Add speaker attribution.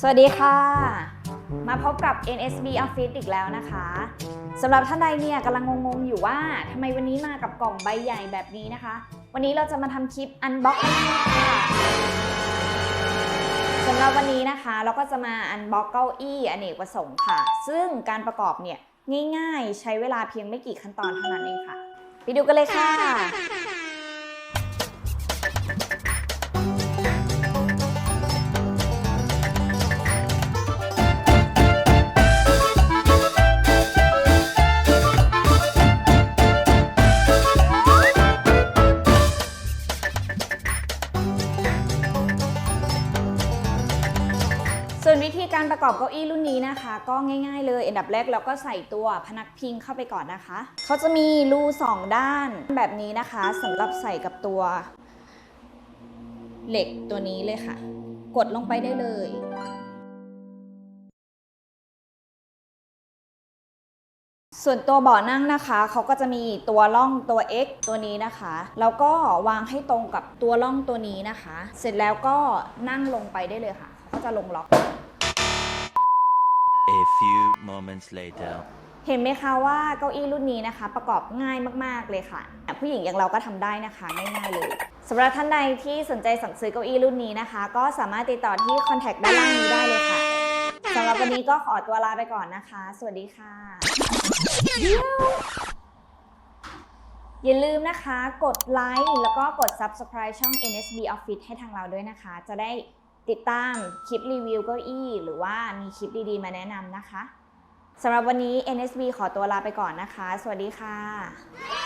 Speaker 1: สวัสดีค่ะ มาพบกับ NSB Office อีกแล้วนะคะสำหรับท่านใดเนี่ยกำลังงงๆอยู่ว่าทำไมวันนี้มากับกล่องใบใหญ่แบบนี้นะคะ วันนี้เราจะมาทำคลิป Unbox ค่ะสำหรับวันนี้นะคะเราก็จะมา Unbox เก้าอี้อเนกประสงค์ค่ะ ซึ่งการประกอบเนี่ยง่ายๆ ใช้เวลาเพียงไม่กี่ขั้นตอนเท่านั้นเองค่ะ ไปดูกันเลยค่ะ วนวิธีการประกอบเก้าอี้รุ่นนี้นะคะ ก็ง่าย ๆ เลยอันดับแรกเราก็ใส่ตัวพนักพิงเข้าไปก่อนนะคะเขาจะมีรูสองด้านแบบนี้นะคะสำหรับใส่กับตัว เหล็กตัวนี้เลยค่ะ กดลงไปได้เลยส่วนตัวเบาะนั่งนะคะ เขาก็จะมีตัวล่องตัว X ตัวนี้นะคะ แล้วก็วางให้ตรงกับตัวล่องตัวนี้นะคะ เสร็จแล้วก็นั่งลงไปได้เลยค่ะเขาก็จะลงล็อก
Speaker 2: moments later.
Speaker 1: เห็นไหมคะว่าเก้าอี้รุ่นนี้นะคะ ประกอบง่ายมากๆเลยค่ะ ผู้หญิงอย่างเราก็ทำได้นะคะง่ายๆเลยสำหรับท่านใดที่สนใจสั่งซื้อเก้าอี้รุ่นนี้นะคะ ก็สามารถติดต่อที่คอนแทคด้านล่างนี้ได้เลยค่ะสำหรับวันนี้ก็ขอตัวลาไปก่อนนะคะ สวัสดีค่ะ อย่าลืมนะคะกดไลค์แล้วก็กด Subscribe ช่อง NSB Office ให้ทางเราด้วยนะคะ จะได้ติดตามคลิปรีวิวเก้าอี้ หรือว่ามีคลิปดีๆ มาแนะนำนะคะ สำหรับวันนี้ NSB ขอตัวลาไปก่อนนะคะ สวัสดีค่ะ